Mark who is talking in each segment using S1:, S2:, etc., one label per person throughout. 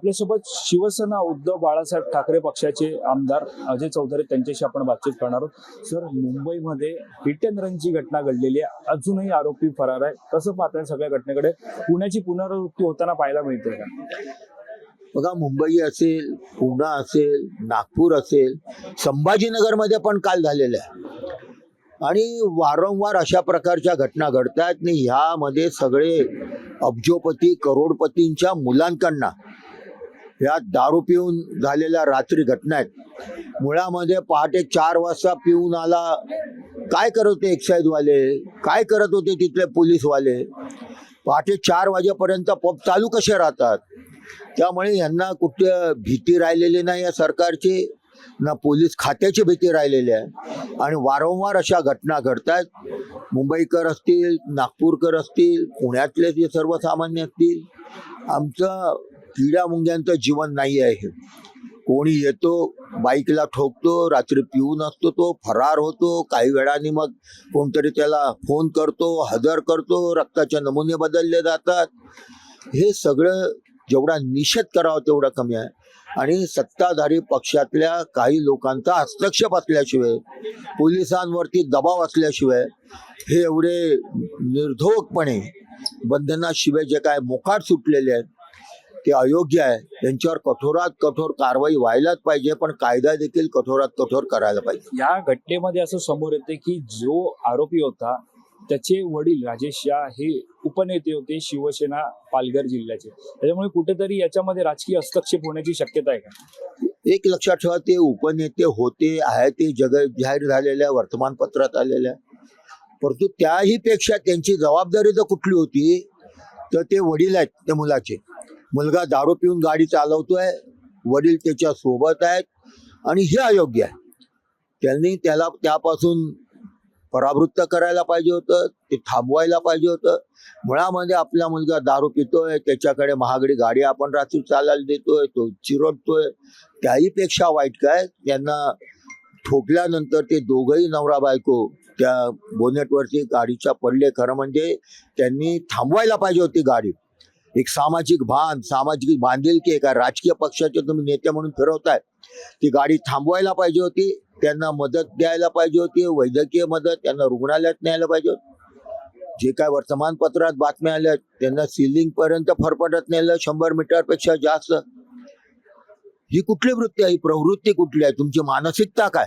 S1: आपल्यासोबत शिवसेना उद्धव बाळासाहेब ठाकरे पक्षाचे आमदार अजय चौधरी त्यांच्याशी आपण बातचीत करणार आहोत. सर मुंबईमध्ये हिट अँड रनची घटना घडलेली आहे. अजूनही आरोपी फरार आहे. कसं पाहताय सगळ्या घटनेकडे? पुण्याची पुनरावृत्ती होताना पाहायला मिळते का?
S2: बघा मुंबई असेल पुणे असेल नागपूर असेल संभाजीनगरमध्ये पण काल झालेलं आहे. आणि वारंवार अशा प्रकारच्या घटना घडतात आणि ह्यामध्ये सगळे अब्जोपती करोडपतींच्या मुलांकडनं ह्या दारू पिऊन झालेल्या रात्री घटना आहेत. मुळामध्ये पहाटे चार वाजता पिऊन आला. काय करत होते एक्साईजवाले? काय करत होते तिथले पोलीसवाले? पहाटे चार वाजेपर्यंत पब चालू कसे राहतात? त्यामुळे यांना कुठे भीती राहिलेली नाही या सरकारची ना पोलीस खात्याची भीती राहिलेली आहे. आणि वारंवार अशा घटना घडतात मुंबईकर असतील नागपूरकर असतील पुण्यातले जे सर्वसामान्य असतील आमचं किड्या मुंग्यांचं जीवन नाही आहे कोणी येतो बाईकला ठोकतो रात्री पिऊन असतो तो फरार होतो काही वेळाने मग कोणतरी त्याला फोन करतो हजर करतो रक्ताचे नमुने बदलले जातात. हे सगळं जेवढा निषेध करावा तेवढा कमी आहे. आणि सत्ताधारी पक्षातल्या काही लोकांचा हस्तक्षेप असल्याशिवाय पोलिसांवरती दबाव असल्याशिवाय हे एवढे निर्धोकपणे बंधनाशिवाय जे काय मोकाट सुटलेले आहेत ते अयोग्य आहे. त्यांच्यावर कठोरात कठोर कारवाई व्हायलाच पाहिजे पण कायदा देखील कठोरात कठोर करायला पाहिजे.
S1: या घटनेमध्ये असं समोर येते की जो आरोपी होता त्याचे वडील राजेश शाह हे उपनेते होते शिवसेना पालघर जिल्ह्याचे. त्याच्यामुळे कुठेतरी याच्यामध्ये राजकीय हस्तक्षेप होण्याची शक्यता आहे का?
S2: एक लक्षात ठेवा ते उपनेते होते आहे ते जग जाहीर झालेल्या वर्तमानपत्रात आलेल्या. परंतु त्याही पेक्षा त्यांची जबाबदारी जर कुठली होती तर ते वडील आहेत त्या मुलाचे. मुलगा दारू पिऊन गाडी चालवतोय वडील त्याच्या सोबत आहेत आणि हे अयोग्य आहे. त्यांनी त्याला त्यापासून परावृत्त करायला पाहिजे होतं ते थांबवायला पाहिजे होतं. मुळामध्ये आपला मुलगा दारू पितोय त्याच्याकडे महागडी गाडी आपण रात्री चालायला देतोय तो चिरडतोय. त्याही पेक्षा वाईट काय त्यांना ठोकल्यानंतर ते दोघही नवरा बायको त्या बोनेटवरती गाडीच्या पडले. खरं म्हणजे त्यांनी थांबवायला पाहिजे होती गाडी. एक सामाजिक भान सामाजिक बांधिलकी एका राजकीय पक्षाचे तुम्ही नेते म्हणून फिरवताय. ती गाडी थांबवायला पाहिजे होती त्यांना मदत द्यायला पाहिजे होती वैद्यकीय मदत त्यांना रुग्णालयात न्यायला पाहिजे होती. जे काय वर्तमानपत्रात बातम्या आल्या त्यांना सिलिंग पर्यंत फरफटत नेलं शंभर मीटरपेक्षा जास्त. ही कुठली वृत्ती आहे? ही प्रवृत्ती कुठली आहे? तुमची मानसिकता काय?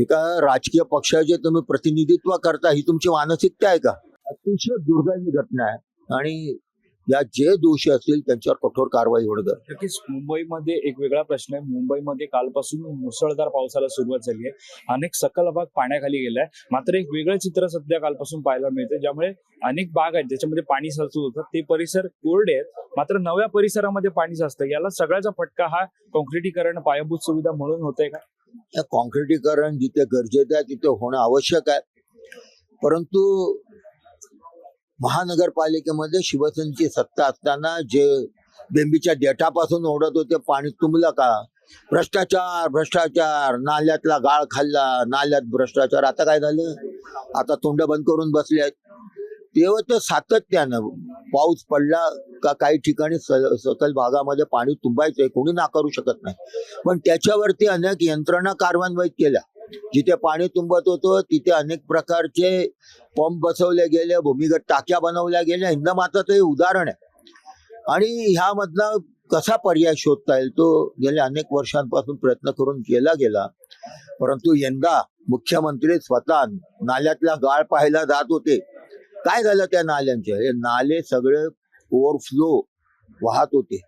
S2: एका राजकीय पक्षाचे तुम्ही प्रतिनिधित्व करता ही तुमची मानसिकता आहे का? अतिशय दुर्दैवी घटना आहे. आणि या जे दोषी असतील त्यांच्यावर कठोर कारवाई होणं आहे.
S1: नक्कीच मुंबईमध्ये एक वेगळा प्रश्न आहे. मुंबईमध्ये कालपासून मुसळधार पावसाला सुरुवात झाली आहे. अनेक सकल भाग पाण्याखाली गेलाय मात्र एक वेगळं चित्र सध्या कालपासून पाहायला मिळते ज्यामुळे अनेक भाग आहेत ज्याच्यामध्ये पाणी साचत होतं. ते परिसर कोरडे आहेत. मात्र नव्या परिसरामध्ये पाणी साचतं याला सगळ्याचा फटका हा कॉन्क्रिटीकरण पायाभूत सुविधा म्हणून होतंय का?
S2: या कॉन्क्रिटीकरण जिथे गरजेचं आहे तिथे होणं आवश्यक आहे. परंतु महानगरपालिकेमध्ये शिवसेनेची सत्ता असताना जे बेंबीच्या देठापासून ओढत होते पाणी तुंबलं का? भ्रष्टाचार भ्रष्टाचार नाल्यातला गाळ खाल्ला नाल्यात भ्रष्टाचार. आता काय झालं? आता तोंड बंद करून बसले. आहेत तेव्हा तर सातत्यानं पाऊस पडला का काही ठिकाणी स- सकल भागामध्ये पाणी तुंबायचंय कोणी नाकारू शकत नाही. पण त्याच्यावरती अनेक यंत्रणा कार्यान्वित केल्या. जिथे पाणी तुंबत होतं तिथे अनेक प्रकारचे पंप बसवले गेले भूमिगत टाक्या बनवल्या गेल्या. हिंदमाताचं हे उदाहरण आहे. आणि ह्यामधला कसा पर्याय शोधता येईल? तो गेल्या अनेक वर्षांपासून प्रयत्न करून केला गेला. परंतु यंदा मुख्यमंत्री स्वतः नाल्यातला गाळ पाहायला जात होते. काय झालं त्या नाल्यांचे? हे नाले सगळे ओव्हरफ्लो वाहत होते.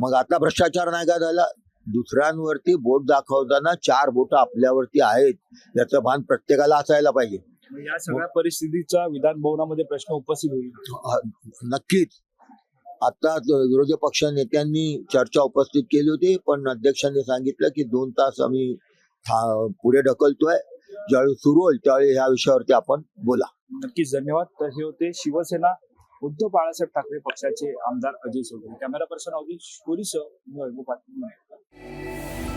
S2: मग आता भ्रष्टाचार नाही का झाला. दुसऱ्यांवरती बोट दाखवताना चार बोट आपल्यावरती आहेत याचं भान प्रत्येकाला असायला पाहिजे.
S1: या सगळ्या परिस्थितीचा विधान भवनामध्ये प्रश्न उपस्थित होईल.
S2: नक्कीच. आता विरोधी पक्ष नेत्यांनी चर्चा उपस्थित केली होती पण अध्यक्षांनी सांगितलं की दोन तास आम्ही पुढे ढकलतोय. ज्यावेळी सुरू होईल त्यावेळी ह्या विषयावरती आपण बोला.
S1: नक्कीच धन्यवाद. तर हे होते शिवसेना उद्धव बाळासाहेब ठाकरे पक्षाचे आमदार अजय चौधरी कॅमेरा पर्सन अवधी पुरीसह मी वैभव पाटील